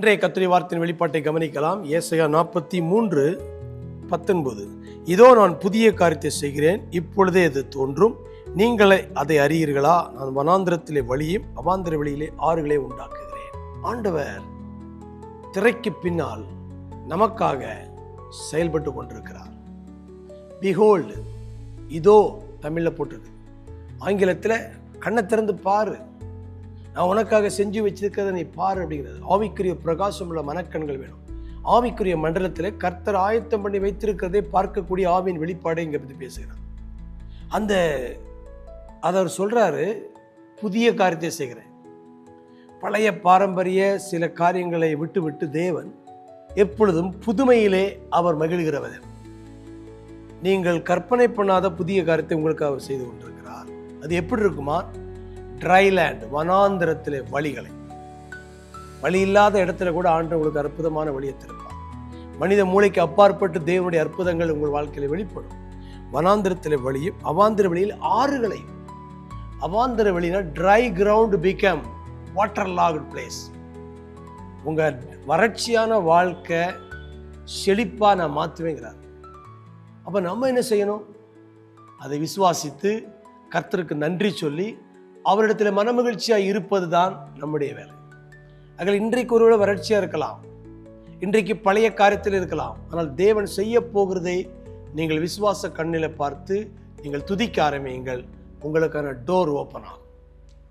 இன்றைய கத்திரி வார்த்தையின் வெளிப்பாட்டை கவனிக்கலாம். ஏசையா நாற்பத்தி மூன்று பத்தொன்பது. இதோ நான் புதிய காரியத்தை செய்கிறேன். இப்பொழுதே அது தோன்றும். நீங்களே அதை அறியீர்களா? நான் வனாந்திரத்திலே வழியும் அவாந்திர வழியிலே ஆறுகளை உண்டாக்குகிறேன். ஆண்டவர் திரைக்கு பின்னால் நமக்காக செயல்பட்டு கொண்டிருக்கிறார். பிஹோல்டு இதோ தமிழில் போட்டிருக்கு. ஆங்கிலத்தில் கண்ணை திறந்து பாரு. நான் உனக்காக செஞ்சு வச்சிருக்கிறத நீ பாரு அப்படிங்கிறது. ஆவிக்குரிய பிரகாசம் உள்ள மனக்கண்கள் வேணும். ஆவிக்குரிய மண்டலத்தில் கர்த்தர் ஆயத்தம் பண்ணி வைத்திருக்கிறதை பார்க்கக்கூடிய ஆவியின் வெளிப்பாடை இங்கே பற்றி பேசுகிறார். அந்த அதை அவர் சொல்கிறாரு புதிய காரியத்தை செய்கிறேன். பழைய பாரம்பரிய சில காரியங்களை விட்டு விட்டு தேவன் எப்பொழுதும் புதுமையிலே அவர் மகிழ்கிறவர். நீங்கள் கற்பனை பண்ணாத புதிய காரியத்தை உங்களுக்கு அவர் செய்து கொண்டிருக்கிறார். அது எப்படி இருக்குமா? ட்ரைலேண்ட் வனாந்திரத்திலே வழிகளை. வழி இல்லாத இடத்துல கூட ஆண்டு உங்களுக்கு அற்புதமான வழியை திருப்பார் மனித மூளைக்கு அப்பாற்பட்டு தேவனுடைய அற்புதங்கள் உங்கள் வாழ்க்கையில் வெளிப்படும். வனாந்திரத்தில் வழியும் அவாந்திர வழியில் ஆறுகளையும். அவாந்திர வழினா dry ground become water logged place உங்கள் வறட்சியான வாழ்க்கை செழிப்பாக நான் மாற்றுவேங்கிறார் அப்போ நம்ம என்ன செய்யணும்? அதை விசுவாசித்து கர்த்தருக்கு நன்றி சொல்லி அவரிடத்தில் மனமகிழ்ச்சியாக இருப்பது தான் நம்முடைய வேலை. அதில் இன்றைக்கு ஒருவேளை வறட்சியாக இருக்கலாம். இன்றைக்கு பழைய காரியத்தில் இருக்கலாம். ஆனால் தேவன் செய்ய போகிறதை நீங்கள் விசுவாச கண்ணில் பார்த்து நீங்கள் துதிக்க ஆரம்பியுங்கள். உங்களுக்கான டோர் ஓப்பன் ஆகும்.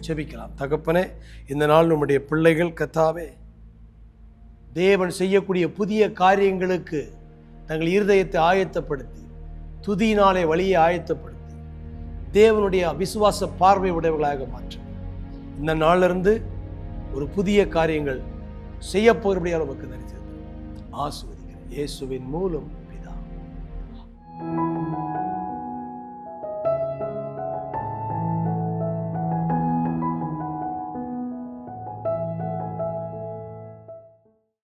செபிக்கலாம் தகப்பனே இந்த நாள் நம்முடைய பிள்ளைகள் கத்தாவே தேவன் செய்யக்கூடிய புதிய காரியங்களுக்கு தங்கள் இருதயத்தை ஆயத்தப்படுத்தி துதியினாலே வழியை ஆயத்தப்படுத்தி தேவனுடைய விசுவாச பார்வை உடையவர்களாக மாற்றும் இந்த நாளிலிருந்து ஒரு புதிய காரியங்கள் செய்ய போகிறபடியாக நமக்கு தரிசித்தது ஆசுவதிக்கிறேன் இயேசுவின் மூலம் பிதா.